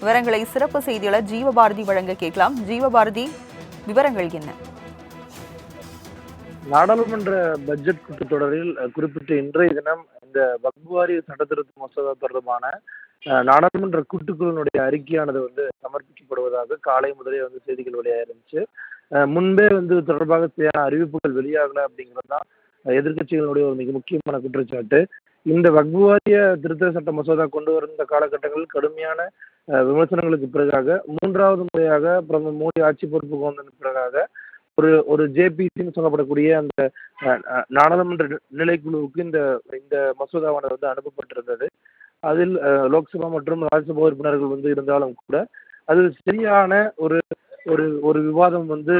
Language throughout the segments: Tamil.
விவரங்களை சிறப்பு செய்தியாளர் ஜீவபாரதி வழங்க கேட்கலாம். ஜீவபாரதி விவரங்கள் என்ன? நாடாளுமன்ற பட்ஜெட் கூட்டத்தொடரில் குறிப்பிட்ட இன்றைய தினம் இந்த வக்புவாரி சட்டத்திருத்த மசோதா தொடர்பான நாடாளுமன்ற கூட்டுக்குழுனுடைய அறிக்கையானது வந்து சமர்ப்பிக்கப்படுவதாக காலை முதலே வந்து செய்திகள் வெளியாக இருந்துச்சு முன்பே வந்து தொடர்பாக சரியான அறிவிப்புகள் வெளியாகல அப்படிங்கிறது தான் எதிர்கட்சிகளுடைய ஒரு மிக முக்கியமான குற்றச்சாட்டு. இந்த வக்புவாரிய திருத்த சட்ட மசோதா கொண்டு வந்த காலகட்டங்களில் கடுமையான விமர்சனங்களுக்கு பிறகாக மூன்றாவது முறையாக பிரதமர் மோடி ஆட்சி பொறுப்புக்கு வந்ததன் பிறகாக ஒரு ஒரு ஜேபிசின்னு சொல்லப்படக்கூடிய அந்த நாடாளுமன்ற நிலைக்குழுவுக்கு இந்த இந்த மசோதாவானது வந்து அனுப்பப்பட்டிருந்தது. அதில் லோக்சபா மற்றும் ராஜ்யசபா உறுப்பினர்கள் வந்து இருந்தாலும் கூட அது சரியான ஒரு ஒரு ஒரு விவாதம் வந்து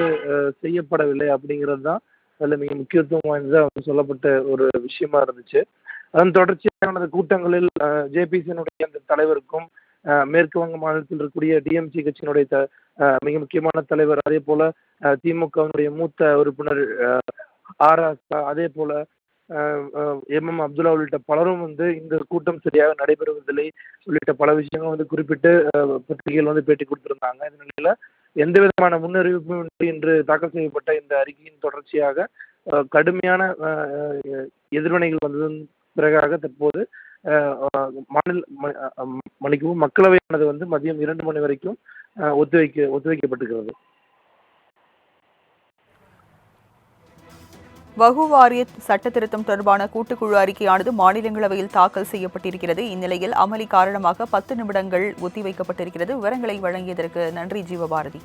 செய்யப்படவில்லை அப்படிங்கிறது தான் அதில் மிக முக்கியத்துவம் வாய்ந்ததாக வந்து சொல்லப்பட்ட ஒரு விஷயமா இருந்துச்சு. அதன் தொடர்ச்சியானது கூட்டங்களில் ஜேபிசியினுடைய அந்த தலைவருக்கும் மேற்கு வங்க மாநிலத்தில் இருக்கக்கூடிய டிஎம்சி கட்சியினுடைய த மிக முக்கியமான தலைவர் அதே போல திமுகவினுடைய மூத்த உறுப்பினர் ஆர் அதே போல எம் எம் அப்துல்லா உள்ளிட்ட பலரும் வந்து இந்த கூட்டம் சரியாக நடைபெறுவதில்லை உள்ளிட்ட பல விஷயங்கள் வந்து குறிப்பிட்டு பத்திரிகையில் பத்திரிகைகள் வந்து பேட்டி கொடுத்திருந்தாங்க. இந்த நிலையில எந்த விதமான முன்னறிவிப்பும் இன்று தாக்கல் செய்யப்பட்ட இந்த அறிக்கையின் தொடர்ச்சியாக கடுமையான எதிர்வினைகள் வந்ததன் பிறகாக தற்போது மாநில மன்னிக்கவும் மக்களவையானது வந்து மதியம் இரண்டு மணி வரைக்கும் ஒத்திவைக்க ஒத்திவைக்கப்பட்டுகிறது வகுவாரிய சட்ட திருத்தம் தொடர்பான கூட்டுக்குழு அறிக்கையானது மாநிலங்களவையில் தாக்கல் செய்யப்பட்டிருக்கிறது. இந்நிலையில் அமளி காரணமாக பத்து நிமிடங்கள் ஒத்திவைக்கப்பட்டிருக்கிறது. விவரங்களை வழங்கியதற்கு நன்றி ஜீவபாரதி.